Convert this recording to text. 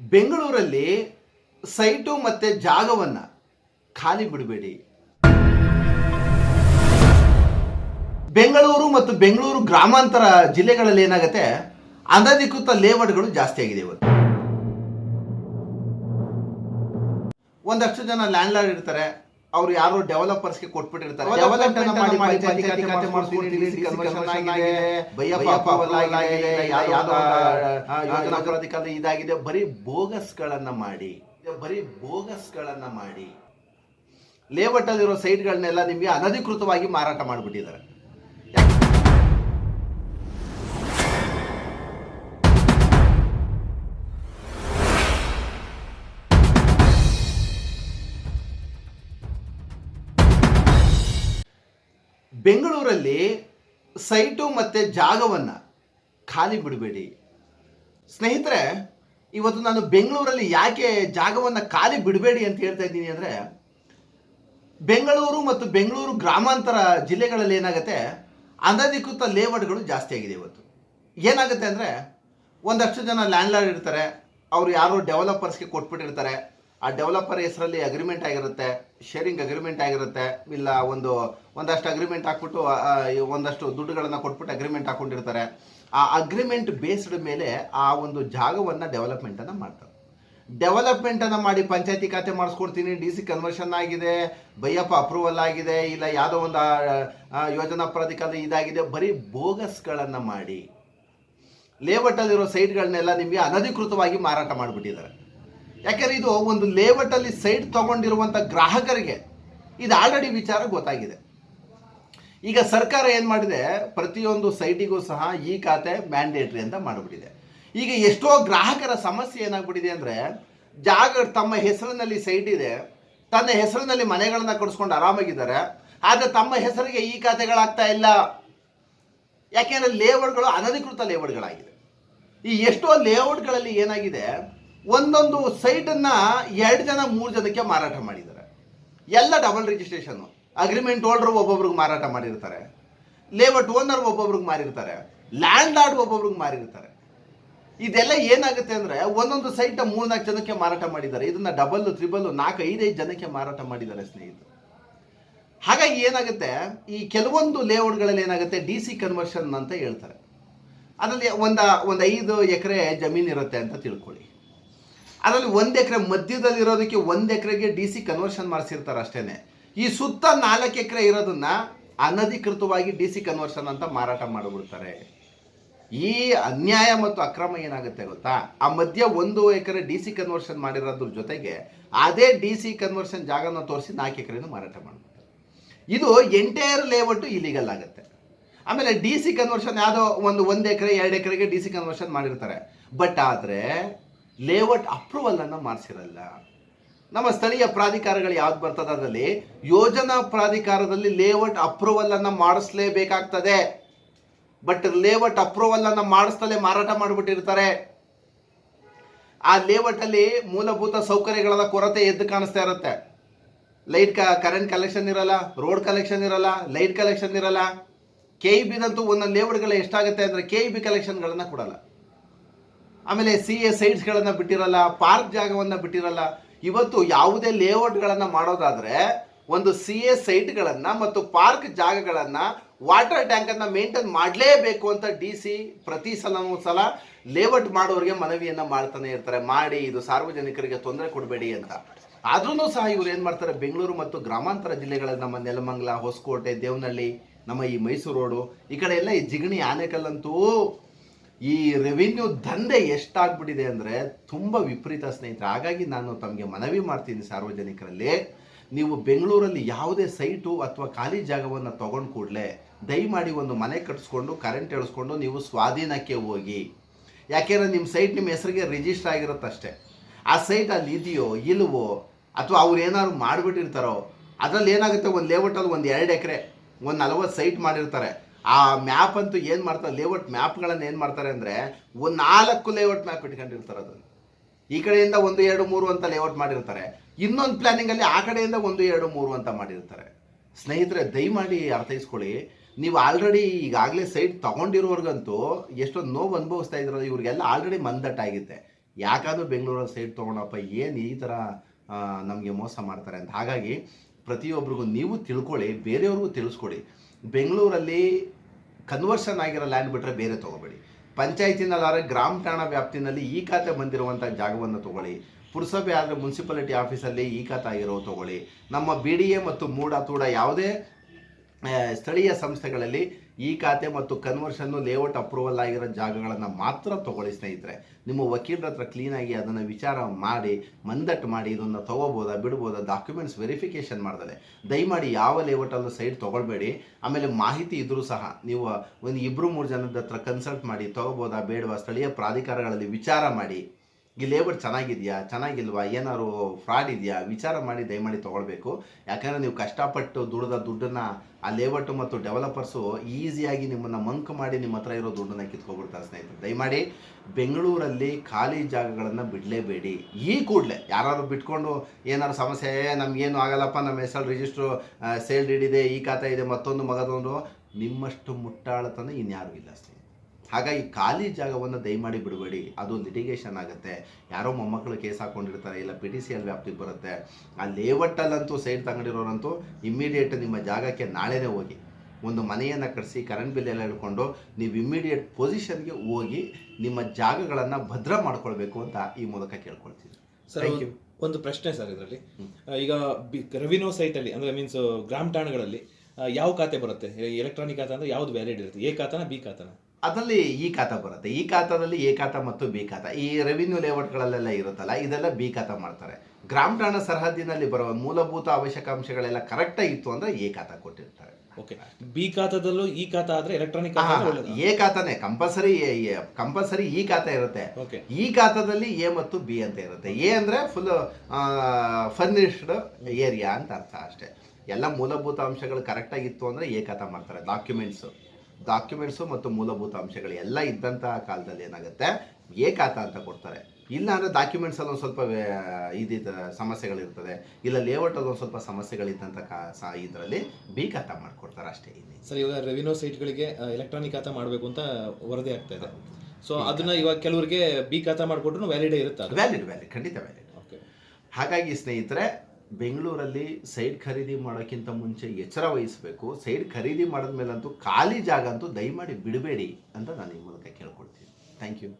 ಬೆಂಗಳೂರಲ್ಲಿ ಸೈಟು ಮತ್ತೆ ಜಾಗವನ್ನ ಖಾಲಿ ಬಿಡಬೇಡಿ. ಬೆಂಗಳೂರು ಮತ್ತು ಬೆಂಗಳೂರು ಗ್ರಾಮಾಂತರ ಜಿಲ್ಲೆಗಳಲ್ಲಿ ಏನಾಗುತ್ತೆ? ಅನಧಿಕೃತ ಲೇಔಟ್ಗಳು ಜಾಸ್ತಿ ಆಗಿದೆ ಇವತ್ತು. ಒಂದಷ್ಟು ಜನ ಲ್ಯಾಂಡ್ ಲಾರ್ಡ್ ಇರ್ತಾರೆ. ಅವ್ರು ಯಾರೋ ಡೆವಲಪರ್ಸ್ಗೆ ಕೊಟ್ಬಿಟ್ಟಿರ್ತಾರೆ. ಇದಾಗಿದೆ. ಬರೀ ಬೋಗಸ್ಗಳನ್ನ ಮಾಡಿ. ಬರೀ ಬೋಗಸ್ಗಳನ್ನ ಮಾಡಿ. ಲೇಔಟ್ ಅಲ್ಲಿರೋ ಸೈಟ್ಗಳನ್ನೆಲ್ಲ ನಿಮಗೆ ಅನಧಿಕೃತವಾಗಿ ಮಾರಾಟ ಮಾಡಿಬಿಟ್ಟಿದ್ದಾರೆ. ಬೆಂಗಳೂರಲ್ಲಿ ಸೈಟು ಮತ್ತು ಜಾಗವನ್ನು ಖಾಲಿ ಬಿಡಬೇಡಿ. ಸ್ನೇಹಿತರೆ, ಇವತ್ತು ನಾನು ಬೆಂಗಳೂರಲ್ಲಿ ಯಾಕೆ ಜಾಗವನ್ನು ಖಾಲಿ ಬಿಡಬೇಡಿ ಅಂತ ಹೇಳ್ತಾ ಇದ್ದೀನಿ ಅಂದರೆ, ಬೆಂಗಳೂರು ಮತ್ತು ಬೆಂಗಳೂರು ಗ್ರಾಮಾಂತರ ಜಿಲ್ಲೆಗಳಲ್ಲಿ ಏನಾಗುತ್ತೆ, ಅನಧಿಕೃತ ಲೇಔಟ್ಗಳು ಜಾಸ್ತಿ ಆಗಿದೆ ಇವತ್ತು. ಏನಾಗುತ್ತೆ ಅಂದರೆ, ಒಂದಷ್ಟು ಜನ ಲ್ಯಾಂಡ್ ಲಾರ್ಡ್ ಇರ್ತಾರೆ, ಅವ್ರು ಯಾರೋ ಡೆವಲಪರ್ಸ್ಗೆ ಕೊಟ್ಬಿಟ್ಟಿರ್ತಾರೆ. ಆ ಡೆವಲಪರ್ ಹೆಸರಲ್ಲಿ ಅಗ್ರಿಮೆಂಟ್ ಆಗಿರುತ್ತೆ ಶೇರಿಂಗ್ ಅಗ್ರಿಮೆಂಟ್ ಆಗಿರುತ್ತೆ, ಇಲ್ಲ ಒಂದು ಒಂದಷ್ಟು ಅಗ್ರಿಮೆಂಟ್ ಹಾಕ್ಬಿಟ್ಟು ಒಂದಷ್ಟು ದುಡ್ಡುಗಳನ್ನು ಕೊಟ್ಬಿಟ್ಟು ಅಗ್ರಿಮೆಂಟ್ ಹಾಕೊಂಡಿರ್ತಾರೆ. ಆ ಅಗ್ರಿಮೆಂಟ್ ಬೇಸ್ಡ್ ಮೇಲೆ ಆ ಒಂದು ಜಾಗವನ್ನು ಡೆವಲಪ್ಮೆಂಟನ್ನು ಮಾಡ್ತಾರೆ. ಡೆವಲಪ್ಮೆಂಟನ್ನು ಮಾಡಿ ಪಂಚಾಯತಿ ಖಾತೆ ಮಾಡಿಸ್ಕೊಡ್ತೀನಿ ಡಿ ಸಿ ಕನ್ವರ್ಷನ್ ಆಗಿದೆ, ಬೈಯಪ್ಪ ಅಪ್ರೂವಲ್ ಆಗಿದೆ, ಇಲ್ಲ ಯಾವುದೋ ಒಂದು ಯೋಜನಾ ಪ್ರಾಧಿಕಾರ ಇದಾಗಿದೆ, ಬರೀ ಬೋಗಸ್ಗಳನ್ನು ಮಾಡಿ. ಲೇಔಟಲ್ಲಿರೋ ಸೈಟ್ಗಳನ್ನೆಲ್ಲ ನಿಮಗೆ ಅನಧಿಕೃತವಾಗಿ ಮಾರಾಟ ಮಾಡಿಬಿಟ್ಟಿದ್ದಾರೆ. ಯಾಕಂದ್ರೆ ಇದು ಒಂದು ಲೇಔಟಲ್ಲಿ ಸೈಟ್ ತಗೊಂಡಿರುವಂಥ ಗ್ರಾಹಕರಿಗೆ ಇದು ಆಲ್ರೆಡಿ ವಿಚಾರ ಗೊತ್ತಾಗಿದೆ. ಈಗ ಸರ್ಕಾರ ಏನು ಮಾಡಿದೆ? ಪ್ರತಿಯೊಂದು ಸೈಟಿಗೂ ಸಹ ಈ ಖಾತೆ ಮ್ಯಾಂಡೇಟ್ರಿ ಅಂತ ಮಾಡಿಬಿಟ್ಟಿದೆ. ಈಗ ಎಷ್ಟೋ ಗ್ರಾಹಕರ ಸಮಸ್ಯೆ ಏನಾಗ್ಬಿಟ್ಟಿದೆ ಅಂದರೆ, ಜಾಗ ತಮ್ಮ ಹೆಸರಿನಲ್ಲಿ ಸೈಟ್ ಇದೆ, ತನ್ನ ಹೆಸರಿನಲ್ಲಿ ಮನೆಗಳನ್ನು ಕಟ್ಸ್ಕೊಂಡು ಆರಾಮಾಗಿದ್ದಾರೆ, ಆದರೆ ತಮ್ಮ ಹೆಸರಿಗೆ ಈ ಖಾತೆಗಳಾಗ್ತಾ ಇಲ್ಲ. ಯಾಕೆಂದರೆ ಲೇಔಟ್ಗಳು ಅನಧಿಕೃತ ಲೇಔಟ್ಗಳಾಗಿದೆ ಈ ಎಷ್ಟೋ ಲೇಔಟ್ಗಳಲ್ಲಿ ಏನಾಗಿದೆ, ಒಂದೊಂದು ಸೈಟನ್ನು ಎರಡು ಜನ ಮೂರು ಜನಕ್ಕೆ ಮಾರಾಟ ಮಾಡಿದ್ದಾರೆ. ಎಲ್ಲ ಡಬಲ್ ರಿಜಿಸ್ಟ್ರೇಷನ್ನು ಅಗ್ರಿಮೆಂಟ್ ಹೋಲ್ಡರ್ ಒಬ್ಬೊಬ್ರಿಗೆ ಮಾರಾಟ ಮಾಡಿರ್ತಾರೆ. ಲೇಔಟ್ ಓನರ್ ಒಬ್ಬೊಬ್ರಿಗೆ ಮಾರಿರ್ತಾರೆ. ಲ್ಯಾಂಡ್ ಲಾರ್ಡ್ ಒಬ್ಬೊಬ್ರಿಗೆ ಮಾರಿರ್ತಾರೆ. ಇದೆಲ್ಲ ಏನಾಗುತ್ತೆ ಅಂದರೆ ಒಂದೊಂದು ಸೈಟ್ ಮೂರ್ನಾಲ್ಕು ಜನಕ್ಕೆ ಮಾರಾಟ ಮಾಡಿದ್ದಾರೆ. ಇದನ್ನ ಡಬಲ್ ತ್ರಿಬಲ್ ನಾಲ್ಕು ಐದೈದು ಜನಕ್ಕೆ ಮಾರಾಟ ಮಾಡಿದ್ದಾರೆ ಸ್ನೇಹಿತರು. ಹಾಗಾಗಿ ಏನಾಗುತ್ತೆ? ಈ ಕೆಲವೊಂದು ಲೇಔಟ್ಗಳಲ್ಲಿ ಏನಾಗುತ್ತೆ? ಡಿ ಸಿ ಕನ್ವರ್ಷನ್ ಅಂತ ಹೇಳ್ತಾರೆ. ಅದರಲ್ಲಿ ಒಂದು ಒಂದು ಐದು ಎಕರೆ ಜಮೀನು ಇರುತ್ತೆ ಅಂತ ತಿಳ್ಕೊಳ್ಳಿ. ಅದರಲ್ಲಿ ಒಂದು ಎಕರೆ ಮಧ್ಯದಲ್ಲಿ ಇರೋದಕ್ಕೆ ಒಂದು ಎಕರೆಗೆ ಡಿ ಸಿ ಕನ್ವರ್ಷನ್ ಮಾಡಿಸಿರ್ತಾರೆ ಅಷ್ಟೇನೆ. ಈ ಸುತ್ತ ನಾಲ್ಕು ಎಕರೆ ಇರೋದನ್ನ ಅನಧಿಕೃತವಾಗಿ ಡಿ ಸಿ ಕನ್ವರ್ಷನ್ ಅಂತ ಮಾರಾಟ ಮಾಡಿಬಿಡ್ತಾರೆ. ಈ ಅನ್ಯಾಯ ಮತ್ತು ಅಕ್ರಮ ಏನಾಗುತ್ತೆ ಗೊತ್ತಾ? ಆ ಮಧ್ಯ ಒಂದು ಎಕರೆ ಡಿ ಸಿ ಕನ್ವರ್ಷನ್ ಮಾಡಿರೋದ್ರ ಜೊತೆಗೆ ಅದೇ ಡಿ ಸಿ ಕನ್ವರ್ಷನ್ ಜಾಗನ ತೋರಿಸಿ ನಾಲ್ಕು ಎಕರೆನೂ ಮಾರಾಟ ಮಾಡ್ತಾರೆ ಇದು ಎಂಟೈರ್ ಲೇಔಟು ಇಲಿಗಲ್ ಆಗುತ್ತೆ. ಆಮೇಲೆ ಡಿ ಸಿ ಕನ್ವರ್ಷನ್ ಯಾವುದೋ ಒಂದು ಒಂದು ಎಕರೆ, ಎರಡು ಎಕರೆಗೆ ಡಿ ಸಿ ಕನ್ವರ್ಷನ್ ಮಾಡಿರ್ತಾರೆ. ಬಟ್ ಆದರೆ ಲೇಔಟ್ ಅಪ್ರೂವಲ್ ಅನ್ನು ಮಾಡಿಸಿರಲ್ಲ. ನಮ್ಮ ಸ್ಥಳೀಯ ಪ್ರಾಧಿಕಾರಗಳು ಯಾವ್ದು ಬರ್ತದೆ ಅದರಲ್ಲಿ? ಯೋಜನಾ ಪ್ರಾಧಿಕಾರದಲ್ಲಿ ಲೇಔಟ್ ಅಪ್ರೂವಲ್ ಅನ್ನ ಮಾಡಿಸ್ಲೇಬೇಕಾಗ್ತದೆ. ಬಟ್ ಲೇಔಟ್ ಅಪ್ರೂವಲ್ ಅನ್ನ ಮಾಡಿಸ್ತಲೇ ಮಾರಾಟ ಮಾಡಿಬಿಟ್ಟಿರ್ತಾರೆ. ಆ ಲೇಔಟ್ ಅಲ್ಲಿ ಮೂಲಭೂತ ಸೌಕರ್ಯಗಳ ಕೊರತೆ ಎದ್ದು ಕಾಣಿಸ್ತಾ ಇರುತ್ತೆ. ಲೈಟ್ ಕ ಕರೆಂಟ್ ಕಲೆಕ್ಷನ್ ಇರಲ್ಲ ರೋಡ್ ಕಲೆಕ್ಷನ್ ಇರಲ್ಲ ಲೈಟ್ ಕಲೆಕ್ಷನ್ ಇರಲ್ಲ. ಕೆ ಇ ಬಿದಂತೂ ಒಂದೊಂದು ಲೇಔಟ್ಗಳು ಎಷ್ಟಾಗುತ್ತೆ ಅಂದರೆ ಕೆ ಇ ಬಿ ಕಲೆಕ್ಷನ್ಗಳನ್ನ ಕೊಡಲ್ಲ. ಆಮೇಲೆ ಸಿ ಎ ಸೈಟ್ಸ್ಗಳನ್ನು ಬಿಟ್ಟಿರಲ್ಲ ಪಾರ್ಕ್ ಜಾಗವನ್ನು ಬಿಟ್ಟಿರಲ್ಲ, ಇವತ್ತು ಯಾವುದೇ ಲೇಔಟ್ಗಳನ್ನು ಮಾಡೋದಾದರೆ ಒಂದು ಸಿ ಎ ಸೈಟ್ಗಳನ್ನು ಮತ್ತು ಪಾರ್ಕ್ ಜಾಗಗಳನ್ನು ವಾಟರ್ ಟ್ಯಾಂಕನ್ನು ಮೇಂಟೈನ್ ಮಾಡಲೇಬೇಕು ಅಂತ ಡಿ ಸಿ ಪ್ರತಿ ಸಲನೂ ಸಲ ಲೇಔಟ್ ಮಾಡೋರಿಗೆ ಮನವಿಯನ್ನು ಮಾಡ್ತಾನೆ ಇರ್ತಾರೆ. ಮಾಡಿ, ಇದು ಸಾರ್ವಜನಿಕರಿಗೆ ತೊಂದರೆ ಕೊಡಬೇಡಿ ಅಂತ. ಆದ್ರೂ ಸಹ ಇವ್ರು ಏನು ಮಾಡ್ತಾರೆ? ಬೆಂಗಳೂರು ಮತ್ತು ಗ್ರಾಮಾಂತರ ಜಿಲ್ಲೆಗಳಲ್ಲಿ ನಮ್ಮ ನೆಲಮಂಗ್ಲ, ಹೊಸಕೋಟೆ, ದೇವನಹಳ್ಳಿ, ನಮ್ಮ ಈ ಮೈಸೂರು ರೋಡು, ಈ ಕಡೆ ಎಲ್ಲ ಈ ಜಿಗಣಿ ಆನೆಕಲ್ಲಂತೂ ಈ ರೆವಿನ್ಯೂ ದಂಧೆ ಎಷ್ಟಾಗ್ಬಿಟ್ಟಿದೆ ಅಂದರೆ ತುಂಬ ವಿಪರೀತ ಸ್ನೇಹಿತರೆ, ಹಾಗಾಗಿ ನಾನು ತಮಗೆ ಮನವಿ ಮಾಡ್ತೀನಿ ಸಾರ್ವಜನಿಕರಲ್ಲಿ, ನೀವು ಬೆಂಗಳೂರಲ್ಲಿ ಯಾವುದೇ ಸೈಟು ಅಥವಾ ಖಾಲಿ ಜಾಗವನ್ನು ತಗೊಂಡು ಕೂಡಲೇ ದಯಮಾಡಿ ಒಂದು ಮನೆ ಕಟ್ಟಿಸ್ಕೊಂಡು ಕರೆಂಟ್ ಎಳಿಸ್ಕೊಂಡು ನೀವು ಸ್ವಾಧೀನಕ್ಕೆ ಹೋಗಿ. ಯಾಕೆಂದರೆ ನಿಮ್ಮ ಸೈಟ್ ನಿಮ್ಮ ಹೆಸರಿಗೆ ರಿಜಿಸ್ಟರ್ ಆಗಿರುತ್ತಷ್ಟೇ ಆ ಸೈಟ್ ಅಲ್ಲಿ ಇದೆಯೋ, ಇಲ್ವೋ, ಅಥವಾ ಅವ್ರು ಏನಾದ್ರು ಮಾಡಿಬಿಟ್ಟಿರ್ತಾರೋ, ಅದರಲ್ಲಿ ಏನಾಗುತ್ತೆ? ಒಂದು ಲೇಔಟಲ್ಲಿ ಒಂದು ಎರಡು ಎಕರೆ, ಒಂದು ನಲವತ್ತು ಸೈಟ್ ಮಾಡಿರ್ತಾರೆ. ಆ ಮ್ಯಾಪ್ ಅಂತೂ ಏನು ಮಾಡ್ತಾರೆ ಲೇಔಟ್ ಮ್ಯಾಪ್ಗಳನ್ನು ಏನು ಮಾಡ್ತಾರೆ ಅಂದರೆ, ಒಂದು ನಾಲ್ಕು ಲೇಔಟ್ ಮ್ಯಾಪ್ ಇಟ್ಕೊಂಡಿರ್ತಾರೆ ಅದನ್ನು. ಈ ಕಡೆಯಿಂದ ಒಂದು, ಎರಡು, ಮೂರು ಅಂತ ಲೇಔಟ್ ಮಾಡಿರ್ತಾರೆ. ಇನ್ನೊಂದು ಪ್ಲಾನಿಂಗಲ್ಲಿ ಆ ಕಡೆಯಿಂದ ಒಂದು, ಎರಡು, ಮೂರು ಅಂತ ಮಾಡಿರ್ತಾರೆ. ಸ್ನೇಹಿತರೆ, ದಯಮಾಡಿ ಅರ್ಥೈಸ್ಕೊಳ್ಳಿ. ನೀವು ಆಲ್ರೆಡಿ ಈಗಾಗಲೇ ಸೈಟ್ ತೊಗೊಂಡಿರೋರ್ಗಂತೂ ಎಷ್ಟೊಂದು ನೋವು ಅನುಭವಿಸ್ತಾ ಇದ್ರಲ್ಲ, ಇವ್ರಿಗೆಲ್ಲ ಆಲ್ರೆಡಿ ಮಂದಟ್ಟಾಗಿದೆ ಯಾಕಾದರೂ ಬೆಂಗಳೂರಲ್ಲಿ ಸೈಟ್ ತೊಗೊಂಡಪ್ಪ ಏನು ಈ ಥರ ನಮಗೆ ಮೋಸ ಮಾಡ್ತಾರೆ ಅಂತ. ಹಾಗಾಗಿ ಪ್ರತಿಯೊಬ್ಬರಿಗೂ ನೀವು ತಿಳ್ಕೊಳ್ಳಿ, ಬೇರೆಯವ್ರಿಗೂ ತಿಳಿಸ್ಕೊಡಿ. ಬೆಂಗಳೂರಲ್ಲಿ ಕನ್ವರ್ಷನ್ ಆಗಿರೋ ಲ್ಯಾಂಡ್ ಬಿಟ್ಟರೆ ಬೇರೆ ತೊಗೋಬೇಡಿ. ಪಂಚಾಯತಿನಲ್ಲಾದ್ರೆ ಗ್ರಾಮ ಠಾಣಾ ವ್ಯಾಪ್ತಿನಲ್ಲಿ ಈ ಖಾತೆ ಬಂದಿರುವಂಥ ಜಾಗವನ್ನು ತಗೊಳ್ಳಿ. ಪುರಸಭೆ ಆದರೆ ಮುನ್ಸಿಪಾಲಿಟಿ ಆಫೀಸಲ್ಲಿ ಈ ಖಾತೆ ಆಗಿರೋ ತಗೊಳ್ಳಿ. ನಮ್ಮ ಬಿ ಡಿ ಎ ಮತ್ತು ಮೂಡ ತೂಡ ಯಾವುದೇ ಸ್ಥಳೀಯ ಸಂಸ್ಥೆಗಳಲ್ಲಿ ಈ ಖಾತೆ ಮತ್ತು ಕನ್ವರ್ಷನ್ನು ಲೇಔಟ್ ಅಪ್ರೂವಲ್ ಆಗಿರೋ ಜಾಗಗಳನ್ನು ಮಾತ್ರ ತಗೊಳ್ಳಿ ಸ್ನೇಹಿತರೆ. ನಿಮ್ಮ ವಕೀಲರ ಹತ್ರ ಕ್ಲೀನಾಗಿ ಅದನ್ನು ವಿಚಾರ ಮಾಡಿ ಮಂದಟ್ಟು ಮಾಡಿ, ಇದನ್ನು ತೊಗೋಬೋದಾ, ಬಿಡ್ಬೋದಾ ಡಾಕ್ಯುಮೆಂಟ್ಸ್ ವೆರಿಫಿಕೇಷನ್ ಮಾಡ್ದಲೆ ದಯಮಾಡಿ ಯಾವ ಲೇಔಟಲ್ಲೂ ಸೈಡ್ ತೊಗೊಳ್ಬೇಡಿ. ಆಮೇಲೆ ಮಾಹಿತಿ ಇದ್ದರೂ ಸಹ ನೀವು ಒಂದು ಇಬ್ಬರು ಮೂರು ಜನದ ಹತ್ರ ಕನ್ಸಲ್ಟ್ ಮಾಡಿ, ತೊಗೋಬೋದಾ, ಬೇಡವಾ, ಸ್ಥಳೀಯ ಪ್ರಾಧಿಕಾರಗಳಲ್ಲಿ ವಿಚಾರ ಮಾಡಿ. ಈ ಲೇಬರ್ ಚೆನ್ನಾಗಿದೆಯಾ? ಚೆನ್ನಾಗಿಲ್ವಾ? ಏನಾದ್ರು ಫ್ರಾಡ್ ಇದೆಯಾ? ವಿಚಾರ ಮಾಡಿ ದಯಮಾಡಿ ತೊಗೊಳ್ಬೇಕು. ಯಾಕಂದರೆ ನೀವು ಕಷ್ಟಪಟ್ಟು ದುಡ್ದ ದುಡ್ಡನ್ನು ಆ ಲೇಬರ್ಟು ಮತ್ತು ಡೆವಲಪರ್ಸು ಈಸಿಯಾಗಿ ನಿಮ್ಮನ್ನು ಮಂಕ್ ಮಾಡಿ ನಿಮ್ಮ ಹತ್ರ ಇರೋ ದುಡ್ಡನ್ನು ಕಿತ್ಕೊಬಿಡ್ತಾರೆ ಸ್ನೇಹಿತರೆ. ದಯಮಾಡಿ ಬೆಂಗಳೂರಲ್ಲಿ ಖಾಲಿ ಜಾಗಗಳನ್ನು ಬಿಡಲೇಬೇಡಿ. ಈ ಕೂಡಲೇ ಯಾರಾದ್ರು ಬಿಟ್ಕೊಂಡು ಏನಾದ್ರು ಸಮಸ್ಯೆ ನಮಗೇನು ಆಗಲ್ಲಪ್ಪ ನಮ್ಮ ಹೆಸರು ರಿಜಿಸ್ಟ್ರು ಸೇಲ್ ಡೀಡ್ ಇದೆ, ಈ ಖಾತೆ ಇದೆ, ಮತ್ತೊಂದು ಮಗದೊಂದು, ನಿಮ್ಮಷ್ಟು ಮುಟ್ಟಾಳತನ ಇನ್ಯಾರೂ ಇಲ್ಲ ಸ್ನೇಹಿತರೆ. ಹಾಗಾಗಿ ಖಾಲಿ ಜಾಗವನ್ನು ದಯಮಾಡಿ ಬಿಡಬೇಡಿ. ಅದು ಲಿಟಿಗೇಷನ್ ಆಗುತ್ತೆ. ಯಾರೋ ಮೊಮ್ಮಕ್ಕಳು ಕೇಸ್ ಹಾಕೊಂಡಿರ್ತಾರೆ ಇಲ್ಲ ಪಿ ಟಿ ಸಿ ಎಲ್ ವ್ಯಾಪ್ತಿಗೆ ಬರುತ್ತೆ. ಆ ಲೇಔಟಲ್ಲಂತೂ ಸೈಡ್ ತಗೊಂಡಿರೋರಂತೂ ಇಮ್ಮಿಡಿಯೇಟ್ ನಿಮ್ಮ ಜಾಗಕ್ಕೆ ನಾಳೆನೇ ಹೋಗಿ. ಒಂದು ಮನೆಯನ್ನು ಕಟ್ಟಿಸಿ ಕರೆಂಟ್ ಬಿಲ್ ಎಲ್ಲ ಹಿಡ್ಕೊಂಡು ನೀವು ಇಮ್ಮಿಡಿಯೇಟ್ ಪೊಸಿಷನ್ಗೆ ಹೋಗಿ ನಿಮ್ಮ ಜಾಗಗಳನ್ನು ಭದ್ರ ಮಾಡ್ಕೊಳ್ಬೇಕು ಅಂತ ಈ ಮೂಲಕ ಕೇಳ್ಕೊಳ್ತೀನಿ. ಸರ್. ಒಂದು ಪ್ರಶ್ನೆ ಸರ್ ಇದರಲ್ಲಿ. ಈಗ ರೆವಿನ್ಯೂ ಸೈಟಲ್ಲಿ ಅಂದ್ರೆ ಮೀನ್ಸ್ ಗ್ರಾಮ ಠಾಣಗಳಲ್ಲಿ ಯಾವ ಖಾತೆ ಬರುತ್ತೆ? ಎಲೆಕ್ಟ್ರಾನಿಕ್ ಖಾತೆ ಅಂದರೆ ಯಾವ್ದು ವ್ಯಾಲಿಡ್ ಇರುತ್ತೆ? ಎ ಖಾತನ ಬಿ ಖಾತನ? ಅದರಲ್ಲಿ ಈ ಖಾತ ಬರುತ್ತೆ. ಈ ಖಾತಾದಲ್ಲಿ ಎ ಖಾತ ಮತ್ತು ಬಿ ಖಾತ. ಈ ರೆವಿನ್ಯೂ ಲೇಔಟ್ಗಳಲ್ಲೆಲ್ಲ ಇರುತ್ತಲ್ಲ ಇದೆಲ್ಲ ಬಿ ಖಾತ ಮಾಡ್ತಾರೆ. ಗ್ರಾಮ ಠಾಣಾ ಸರಹದ್ದಿನಲ್ಲಿ ಬರುವ ಮೂಲಭೂತ ಅವಶ್ಯಕಾಂಶಗಳೆಲ್ಲ ಕರೆಕ್ಟಾಗಿ ಇತ್ತು ಅಂದ್ರೆ ಎ ಖಾತ ಕೊಟ್ಟಿರ್ತಾರೆ. ಓಕೆ. ಬಿ ಖಾತಾದಲ್ಲೂ ಈ ಖಾತ ಆದ್ರೆ ಎಲೆಕ್ಟ್ರಾನಿಕ್ ಎ ಖಾತಾನೆ. ಕಂಪಲ್ಸರಿ ಕಂಪಲ್ಸರಿ ಈ ಖಾತೆ ಇರುತ್ತೆ. ಈ ಖಾತಾದಲ್ಲಿ ಎ ಮತ್ತು ಬಿ ಅಂತ ಇರುತ್ತೆ. ಎ ಅಂದ್ರೆ ಫುಲ್ ಫರ್ನಿಶ್ಡ್ ಏರಿಯಾ ಅಂತ ಅರ್ಥ ಅಷ್ಟೇ. ಎಲ್ಲ ಮೂಲಭೂತ ಅಂಶಗಳು ಕರೆಕ್ಟಾಗಿತ್ತು ಅಂದರೆ ಎ ಖಾತಾ ಮಾಡ್ತಾರೆ. ಡಾಕ್ಯುಮೆಂಟ್ಸು ಡಾಕ್ಯುಮೆಂಟ್ಸು ಮತ್ತು ಮೂಲಭೂತ ಅಂಶಗಳು ಎಲ್ಲ ಇದ್ದಂತಹ ಕಾಲದಲ್ಲಿ ಏನಾಗುತ್ತೆ? ಏಕಾತ ಖಾತಾ ಅಂತ ಕೊಡ್ತಾರೆ. ಇಲ್ಲ ಅಂದರೆ ಡಾಕ್ಯುಮೆಂಟ್ಸಲ್ಲಿ ಒಂದು ಸ್ವಲ್ಪ ಇದಿದ್ದ ಸಮಸ್ಯೆಗಳಿರ್ತದೆ. ಇಲ್ಲ ಲೇಔಟಲ್ಲಿ ಒಂದು ಸ್ವಲ್ಪ ಸಮಸ್ಯೆಗಳಿದ್ದಂಥ ಕಾ ಸಾ ಇದರಲ್ಲಿ ಬಿ ಖಾತಾ ಮಾಡಿಕೊಡ್ತಾರೆ ಅಷ್ಟೇ ಇಲ್ಲಿ ಸರ್ ಇವಾಗ ರೆವಿನ್ಯೂ ಸೈಟ್ಗಳಿಗೆ ಎಲೆಕ್ಟ್ರಾನಿಕ್ ಖಾತಾ ಮಾಡಬೇಕು ಅಂತ ವರದಿ ಆಗ್ತಾ ಇದೆ. ಸೊ ಅದನ್ನ ಇವಾಗ ಕೆಲವರಿಗೆ ಬಿ ಖಾತಾ ಮಾಡಿಕೊಟ್ರು ವ್ಯಾಲಿಡೇ ಇರುತ್ತೆ ವ್ಯಾಲಿಡ್ ವ್ಯಾಲಿಡ್ ಖಂಡಿತ ವ್ಯಾಲಿಡ್ ಓಕೆ ಹಾಗಾಗಿ ಸ್ನೇಹಿತರೆ ಬೆಂಗಳೂರಲ್ಲಿ ಸೈಡ್ ಖರೀದಿ ಮಾಡೋಕ್ಕಿಂತ ಮುಂಚೆ ಎಚ್ಚರ ವಹಿಸಬೇಕು. ಸೈಡ್ ಖರೀದಿ ಮಾಡಿದ ಮೇಲಂತೂ ಖಾಲಿ ಜಾಗ ಅಂತೂ ದಯಮಾಡಿ ಬಿಡಬೇಡಿ ಅಂತ ನಾನು ಈ ಮೂಲಕ ಕೇಳ್ಕೊಳ್ತೀನಿ. Thank you